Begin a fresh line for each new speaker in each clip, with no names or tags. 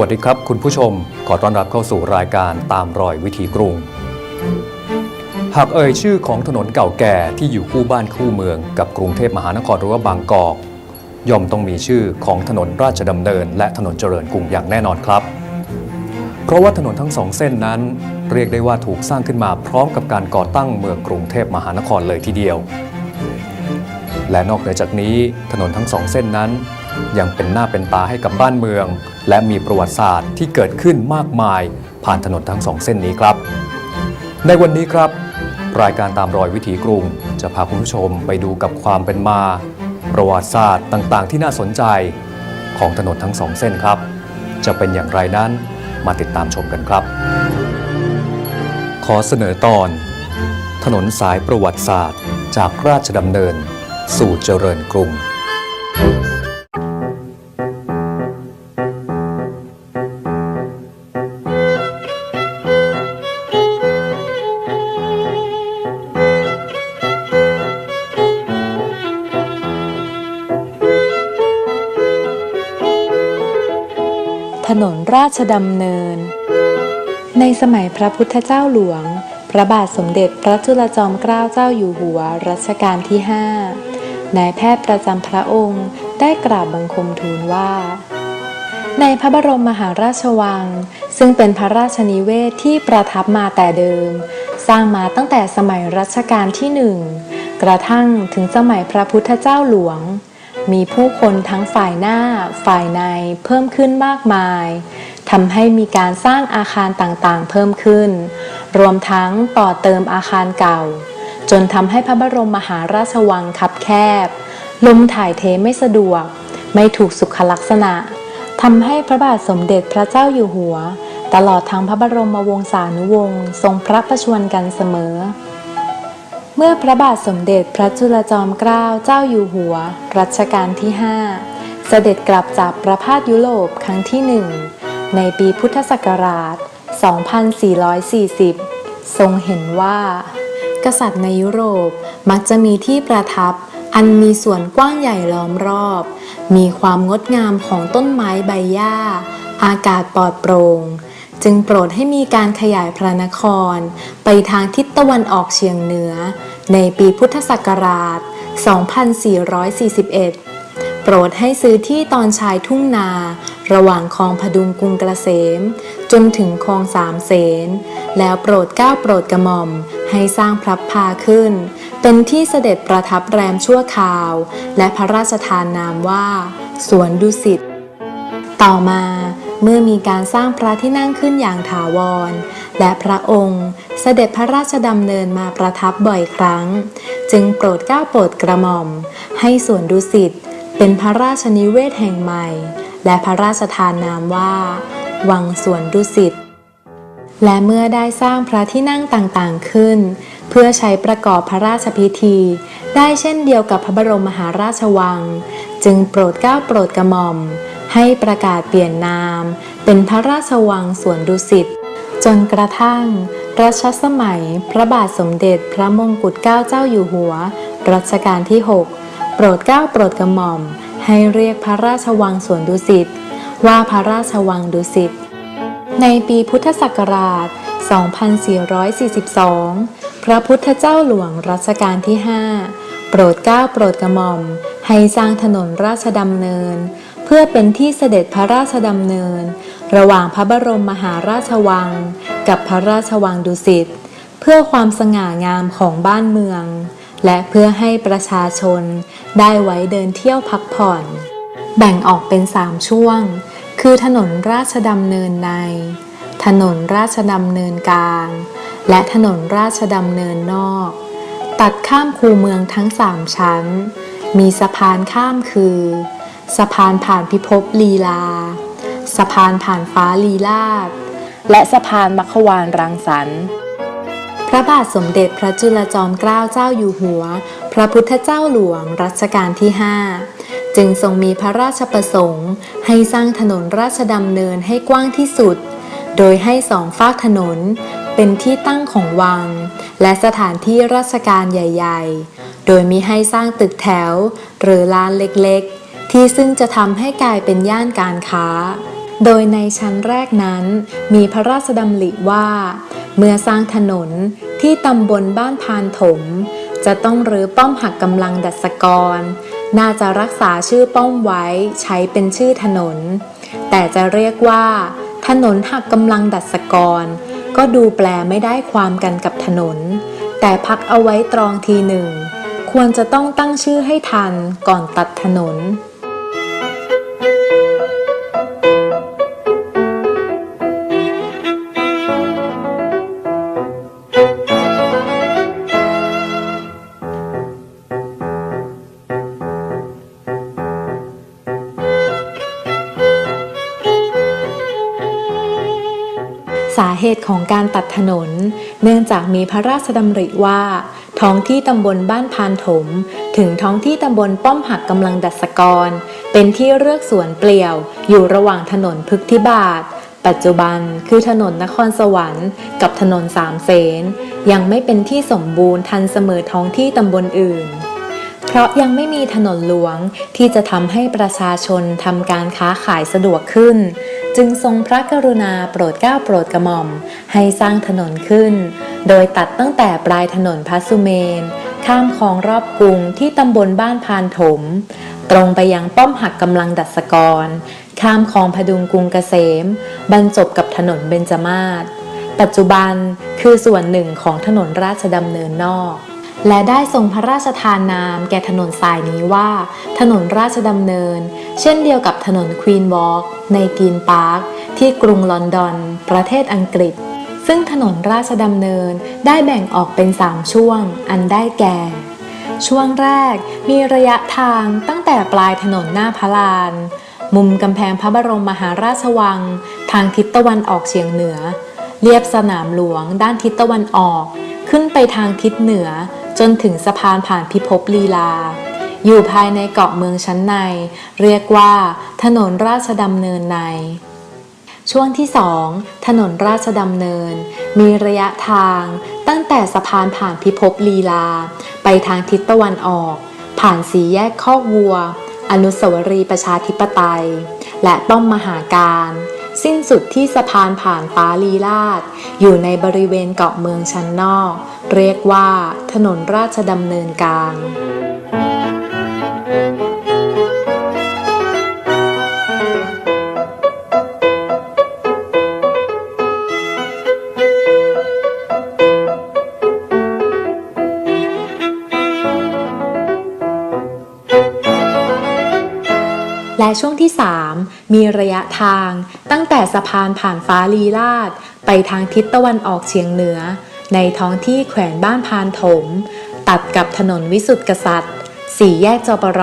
วัสดีครับ คุณผู้ชม ขอต้อนรับเข้าสู่รายการตามรอยวิถีกรุง หากเอ่ยชื่อของถนนเก่าแก่ที่อยู่คู่บ้านคู่เมืองกับกรุงเทพมหานครหรือว่าบางกอก ย่อมต้องมีชื่อของถนนราชดำเนิน และถนนเจริญกรุงอย่างแน่นอนครับ เพราะว่าถนนทั้งสองเส้นนั้น เรียกได้ว่าถูกสร้างขึ้นมาพร้อมกับการก่อตั้งเมืองกรุงเทพมหานครเลยทีเดียว และนอกเหนือจากนี้ถนนทั้งสองเส้นนั้น ยังเป็นหน้าเป็นตาให้กับบ้านเมือง และมีประวัติศาสตร์ที่เกิดขึ้นมากมาย ผ่านถนนทั้งสองเส้นนี้ครับ ในวันนี้ครับ รายการตามรอยวิถีกรุง จะพาคุณผู้ชมไปดูกับความเป็นมา ประวัติศาสตร์ต่างๆ ที่น่าสนใจของถนนทั้งสองเส้นครับ จะเป็นอย่างไรนั้นมาติดตามชมกันครับ ขอเสนอตอน ถนนสายประวัติศาสตร์ จากราชดำเนิน สู่เจริญกรุง
ราชดำเนิน ในสมัยพระพุทธเจ้าหลวง พระบาทสมเด็จพระจุลจอมเกล้าเจ้าอยู่หัวรัชกาลที่5นายแพทย์ประจำพระองค์ได้กราบบังคมทูลว่า ในพระบรมมหาราชวัง ซึ่งเป็นพระราชนิเวศที่ประทับมาแต่เดิม สร้างมาตั้งแต่สมัยรัชกาลที่หนึ่งกระทั่งถึงสมัยพระพุทธเจ้าหลวง มีผู้คนทั้งฝ่ายหน้าฝ่ายในเพิ่มขึ้นมากมาย ทำให้มีการสร้างอาคารต่างๆ เพิ่มขึ้น รวมทั้งต่อเติมอาคารเก่า จนทำให้พระบรมมหาราชวังคับแคบ ลมถ่ายเทไม่สะดวก ไม่ถูกสุขลักษณะทำให้พระบาทสมเด็จพระเจ้าอยู่หัว ตลอดทั้งพระบรมวงศานุวงศ์ทรงพระประชวรกันเสมอ เมื่อพระบาทสมเด็จพระจุลจอมเกล้าเจ้าอยู่หัว รัชกาลที่ 5 เสด็จกลับจากประพาสยุโรปครั้งที่หนึ่ง ในปีพุทธศักราช 2440 ทรงเห็นว่า กษัตริย์ในยุโรปมักจะมีที่ประทับอันมีส่วนกว้างใหญ่ล้อมรอบ มีความงดงามของต้นไม้ใบหญ้า อากาศปลอดโปร่ง จึงโปรดให้มีการขยายพระนคร ไปทางทิศตะวันออกเฉียงเหนือ ในปีพุทธศักราช 2441 โปรดให้ซื้อที่ตอนชายทุ่งนา ระหว่างคลองพดุงกรุงเกษมจนถึงคลองสามเสน แล้วโปรดก้าวโปรดกระหม่อมให้สร้างพระพาขึ้น เป็นที่เสด็จประทับแรมชั่วคราว และพระราชทานนามว่า สวนดุสิต ต่อมาเมื่อมีการสร้างพระที่นั่งขึ้นอย่างถาวร และพระองค์เสด็จพระราชดำเนินมาประทับบ่อยครั้ง จึงโปรดก้าวโปรดกระหม่อม ให้สวนดุสิตเป็นพระราชนิเวศแห่งใหม่ และพระราชทานนามว่า วังสวนดุสิตและเมื่อได้สร้างพระที่นั่งต่างๆขึ้น เพื่อใช้ประกอบพระราชพิธี ได้เช่นเดียวกับพระบรมมหาราชวัง จึงโปรดเกล้าโปรดกระหม่อม ให้ประกาศเปลี่ยนนาม เป็นพระราชวังสวนดุสิตจนกระทั่ง รัชสมัย พระบาทสมเด็จพระมงกุฎเกล้าเจ้าอยู่หัว รัชกาลที่ 6 โปรดเกล้าโปรดกระหม่อม ให้เรียกพระราชวังสวนดุสิตว่าพระราชวังดุสิต ในปีพุทธศักราช 2442 พระพุทธเจ้าหลวงรัชกาลที่ 5 โปรดเกล้าโปรดกระหม่อม ให้สร้างถนนราชดำเนิน เพื่อเป็นที่เสด็จพระราชดำเนิน ระหว่างพระบรมมหาราชวัง กับพระราชวังดุสิต เพื่อความสง่างามของบ้านเมือง และเพื่อให้ประชาชนได้ไว้เดินเที่ยวพักผ่อน แบ่งออกเป็น 3 ช่วง คือถนนราชดำเนินใน ถนนราชดำเนินกลาง และถนนราชดำเนินนอก ตัดข้ามคูเมืองทั้ง 3 ชั้น มีสะพานข้ามคือ สะพานผ่านพิภพลีลา สะพานผ่านฟ้าลีลาศและสะพานมัควานรังสรรค์ พระบาทสมเด็จพระจุลจอมเกล้าเจ้าอยู่หัว พระพุทธเจ้าหลวงรัชกาลที่ 5 จึงทรงมีพระราชประสงค์ ให้สร้างถนนราชดำเนินให้กว้างที่สุด โดยให้สองฝากถนน เป็นที่ตั้งของวัง และสถานที่ราชการใหญ่ ๆ โดยมีให้สร้างตึกแถว หรือลานเล็กๆ ที่ซึ่งจะทำให้กลายเป็นย่านการค้า โดยในชั้นแรกนั้น มีพระราชดำริว่า เมื่อสร้างถนนที่ตำบลบ้านพานถม จะต้องรื้อป้อมหักกำลังดัชกร น่าจะรักษาชื่อป้อมไว้ใช้เป็นชื่อถนน แต่จะเรียกว่า ถนนหักกำลังดัชกร ก็ดูแปลไม่ได้ความกันกับถนน แต่พักเอาไว้ตรองทีหนึ่ง ควรจะต้องตั้งชื่อให้ทันก่อนตัดถนน สาเหตุของการตัดถนน เนื่องจากมีพระราชดำริว่า ท้องที่ตำบลบ้านพานถม ถึงท้องที่ตำบลป้อมหักกำลังดัชกร เป็นที่เลือกสวนเปลี่ยว อยู่ระหว่างถนนพึกทิบาท ปัจจุบันคือถนนนครสวรรค์กับถนนสามเสนยังไม่เป็นที่สมบูรณ์ทันเสมอท้องที่ตำบลอื่น ราะยังไม่มีถนนหลวงที่จะทำให้ประชาชนทำการค้าขายสะดวกขึ้น จึงทรงพระกรุณาโปรดเกล้าโปรดกระหม่อม ให้สร้างถนนขึ้น โดยตัดตั้งแต่ปลายถนนพัสุเมน ข้ามคลองรอบกรุงที่ตำบลบ้านพานถม ตรงไปยังป้อมหักกำลังดัชกร ข้ามคลองพดุงกรุงเกษม บรรจบกับถนนเบญจมาศปัจจุบันคือส่วนหนึ่งของถนนราชดำเนินนอก และได้ทรงพระราชทานนามแก่ถนนสายนี้ว่า ถนนราชดำเนิน เช่นเดียวกับถนนควีนวอล์กในกรีนพาร์คที่กรุงลอนดอน ประเทศอังกฤษ ซึ่งถนนราชดำเนินได้แบ่งออกเป็น 3 ช่วง อันได้แก่ ช่วงแรกมีระยะทางตั้งแต่ปลายถนนหน้าพระลาน มุมกำแพงพระบรมมหาราชวัง ทางทิศตะวันออกเฉียงเหนือ เรียบสนามหลวงด้านทิศตะวันออก ขึ้นไปทางทิศเหนือ จนถึงสะพานผ่านพิภพลีลา อยู่ภายในเกาะเมืองชั้นใน เรียกว่า ถนนราชดำเนินใน ช่วงที่ 2 ถนนราชดำเนิน มีระยะทางตั้งแต่สะพานผ่านพิภพลีลา ไปทางทิศตะวันออก ผ่านสีแยกคอกวัว อนุสาวรีย์ประชาธิปไตย และป้อมมหาการ สิ้นสุดที่สะพานผ่านฟ้าลีลาด อยู่ในบริเวณเกาะเมืองชั้นนอก เรียกว่าถนนราชดำเนินกลางและช่วงที่ 3 มีระยะทาง ตั้งแต่สะพานผ่านฟ้าลีลาด ไปทางทิศตะวันออกเฉียงเหนือ ในท้องที่แขวนบ้านพานถม ตัดกับถนนวิสุทธิกษัตริย์ สี่แยกจปร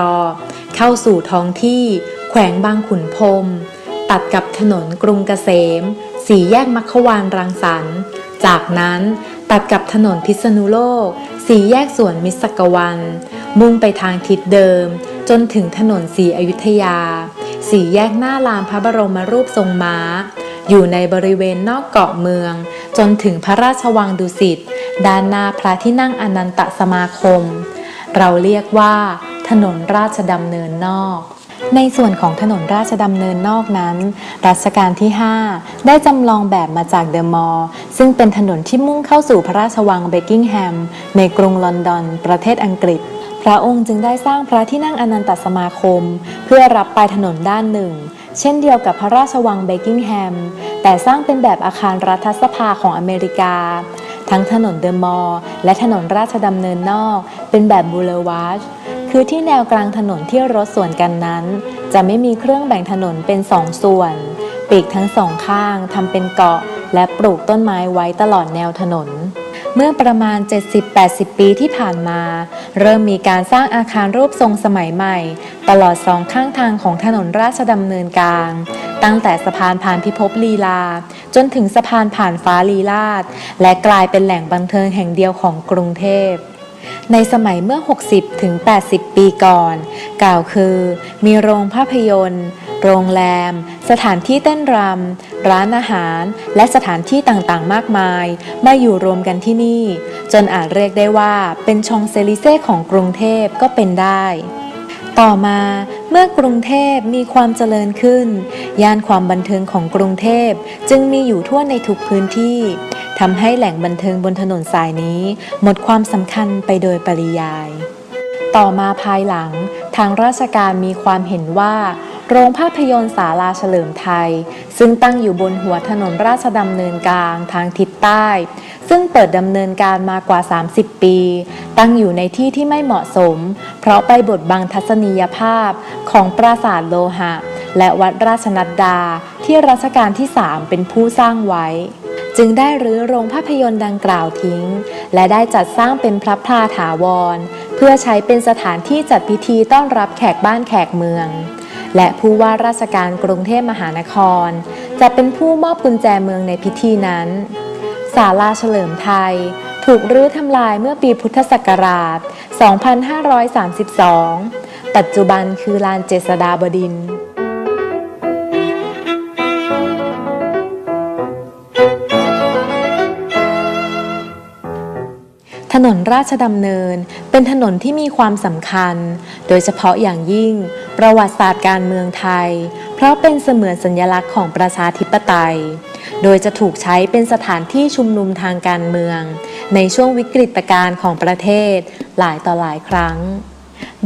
เข้าสู่ท้องที่ แขวงบางขุนพรมตัดกับถนนกรุงเกษม สี่แยกมัคควานรังสรรค์ จากนั้นตัดกับถนนพิษณุโลก สี่แยกสวนมิตรสกวัน มุ่งไปทางทิศเดิม จนถึงถนนสีอยุธยา สี่แยกหน้าลานพระบรมรูปทรงม้า อยู่ในบริเวณนอกเกาะเมือง จนถึงพระราชวังดุสิตด้านหน้าพระที่นั่งอนันตสมาคม เราเรียกว่าถนนราชดำเนินนอก ในส่วนของถนนราชดำเนินนอกนั้น รัชกาลที่ 5 ได้จำลองแบบมาจากเดอะมอลล์ซึ่งเป็นถนนที่มุ่งเข้าสู่พระราชวังเบกกิงแฮม ในกรุงลอนดอน ประเทศอังกฤษ พระองค์จึงได้สร้างพระที่นั่งอนันตสมาคม เพื่อรับปลายถนนด้านหนึ่ง เช่นเดียวกับพระราชวังเบกกิงแฮม แต่สร้างเป็นแบบอาคารรัฐสภาของอเมริกา ทั้งถนนเดอะมอลล์และถนนราชดำเนินนอก เป็นแบบบูเลวาร์ดคือที่แนวกลางถนนที่รถสวนกันนั้น จะไม่มีเครื่องแบ่งถนนเป็นสองส่วนปีกทั้งสองข้างทำเป็นเกาะ และปลูกต้นไม้ไว้ตลอดแนวถนน เมื่อประมาณ 70-80 ปีที่ผ่านมา เริ่มมีการสร้างอาคารรูปทรงสมัยใหม่ ตลอดสองข้างทางของถนนราชดำเนินกลาง ตั้งแต่สะพานผ่านพิภพลีลา จนถึงสะพานผ่านฟ้าลีลาดและกลายเป็นแหล่งบันเทิงแห่งเดียวของกรุงเทพ ในสมัยเมื่อ60ถึง80 ปีก่อน กล่าวคือ มีโรงภาพยนตร์ โรงแรม สถานที่เต้นรำ ร้านอาหาร และสถานที่ต่างๆ มากมาย มาอยู่รวมกันที่นี่ จนอาจเรียกได้ว่าเป็นชองเซลิเซ่ของกรุงเทพก็เป็นได้ต่อมาเมื่อกรุงเทพมีความเจริญขึ้น ย่านความบันเทิงของกรุงเทพจึงมีอยู่ทั่วในทุกพื้นที่ ทำให้แหล่งบันเทิงบนถนนสายนี้ หมดความสำคัญไปโดยปริยาย ต่อมาภายหลัง ทางราชการมีความเห็นว่า โรงภาพยนตร์ศาลาเฉลิมไทย ซึ่งตั้งอยู่บนหัวถนนราชดำเนินกลางทางทิศใต้ ซึ่งเปิดดำเนินการมากว่า 30 ปี ตั้งอยู่ในที่ที่ไม่เหมาะสม เพราะไปบดบังทัศนียภาพของปราสาทโลหะ และวัดราชนัดดาที่รัชกาลที่ 3 เป็นผู้สร้างไว้ จึงได้รื้อโรงภาพยนตร์ดังกล่าวทิ้ง และได้จัดสร้างเป็นพระพลาถาวร เพื่อใช้เป็นสถานที่จัดพิธีต้อนรับแขกบ้านแขกเมือง และผู้ว่าราชการกรุงเทพมหานคร จะเป็นผู้มอบกุญแจเมืองในพิธีนั้นศาลาเฉลิมไทย ถูกรื้อทำลายเมื่อปีพุทธศักราช 2532 ปัจจุบันคือลานเจษฎาบดินทร์ ถนนราชดำเนินเป็นถนนที่มีความสำคัญ โดยเฉพาะอย่างยิ่ง ประวัติศาสตร์การเมืองไทย เพราะเป็นเสมือนสัญลักษณ์ของประชาธิปไตย โดยจะถูกใช้เป็นสถานที่ชุมนุมทางการเมือง ในช่วงวิกฤตการณ์ของประเทศหลายต่อหลายครั้ง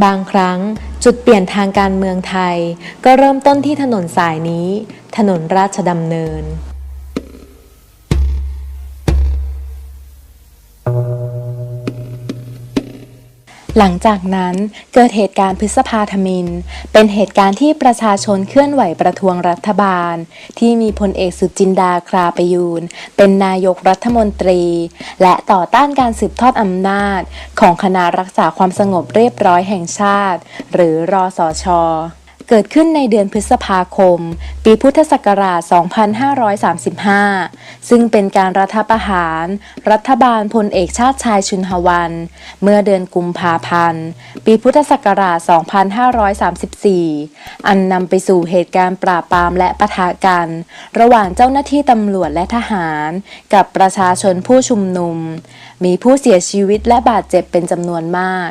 บางครั้งจุดเปลี่ยนทางการเมืองไทย ก็เริ่มต้นที่ถนนสายนี้ ถนนราชดำเนิน หลังจากนั้นเกิดเหตุการณ์พฤษภาธมิน เป็นเหตุการณ์ที่ประชาชนเคลื่อนไหวประท้วงรัฐบาล ที่มีพลเอกสุจินดาคราประยูน เป็นนายกรัฐมนตรี และต่อต้านการสืบทอดอำนาจ ของคณะรักษาความสงบเรียบร้อยแห่งชาติ หรือรอสช เกิดขึ้นในเดือนพฤษภาคม ปีพุทธศักราช 2535 ซึ่งเป็นการรัฐประหาร รัฐบาลพลเอกชาติชายชุนหวัน เมื่อเดือนกุมภาพันธ์ ปีพุทธศักราช 2534 อันนำไปสู่เหตุการณ์ปราบปรามและปะทะกัน ระหว่างเจ้าหน้าที่ตำรวจและทหาร กับประชาชนผู้ชุมนุม มีผู้เสียชีวิตและบาดเจ็บเป็นจำนวนมาก